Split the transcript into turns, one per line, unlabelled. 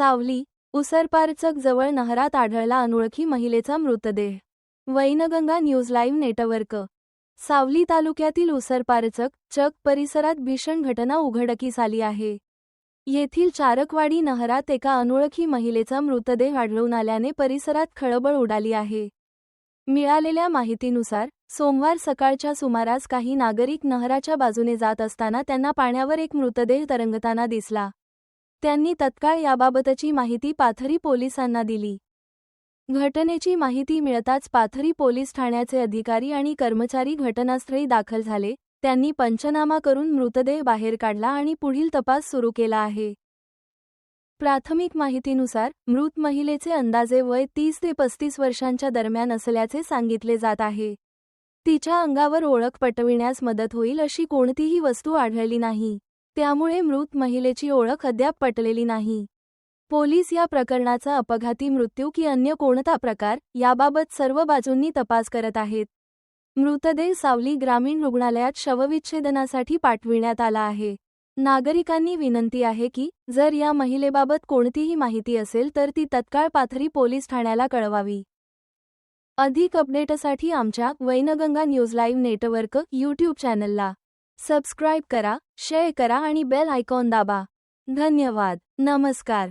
सावली उसरपारचक जवळ नहरात आढळला अनोळखी महिलेचा मृतदेह. Wainganga news live network. Saoli तालुक्यातील उसरपारचक चक परिसरात भीषण घटना उघडकीस आली आहे. येथील चारकवाडी नहरात एका अनोळखी महिलेचा मृतदेह आढळून आल्याने परिसरात खळबळ उडाली आहे. मिळालेल्या माहितीनुसार सोमवार सकाळच्या सुमारास काही नागरिक नहराच्या बाजूने जात असताना त्यांना पाण्यावर एक मृतदेह तरंगताना दिसला. त्यांनी तत्काळ याबाबतची माहिती पाथरी पोलिसांना दिली. घटनेची माहिती मिळताच पाथरी पोलीस ठाण्याचे अधिकारी आणि कर्मचारी घटनास्थळी दाखल झाले त्यांनी पंचनामा करून मृतदेह बाहेर काढला आणि पुढील तपास सुरू केला आहे. प्राथमिक माहितीनुसार मृत महिलेचे अंदाजे वय तीस ते पस्तीस वर्षांच्या दरम्यान असल्याचे सांगितले जात आहे. तिच्या अंगावर ओळख पटविण्यास मदत होईल अशी कोणतीही वस्तू आढळली नाही. त्यामुळे मृत महिलेची ओळख अद्याप पटलेली नाही. पोलीस या प्रकरणाचा अपघाती मृत्यू की अन्य कोणता प्रकार याबाबत सर्व बाजूंनी तपास करत आहेत. मृतदेह सावली ग्रामीण रुग्णालयात शवविच्छेदनासाठी पाठविण्यात आला आहे. नागरिकांनी विनंती आहे की जर या महिलेबाबत कोणतीही माहिती असेल तर ती तत्काळ पाथरी पोलीस ठाण्याला कळवावी. अधिक अपडेटसाठी आमच्या Wainganga news live network YouTube चॅनलला. सबस्क्राईब करा शेअर करा आणि बेल आयकॉन दाबा. धन्यवाद. नमस्कार.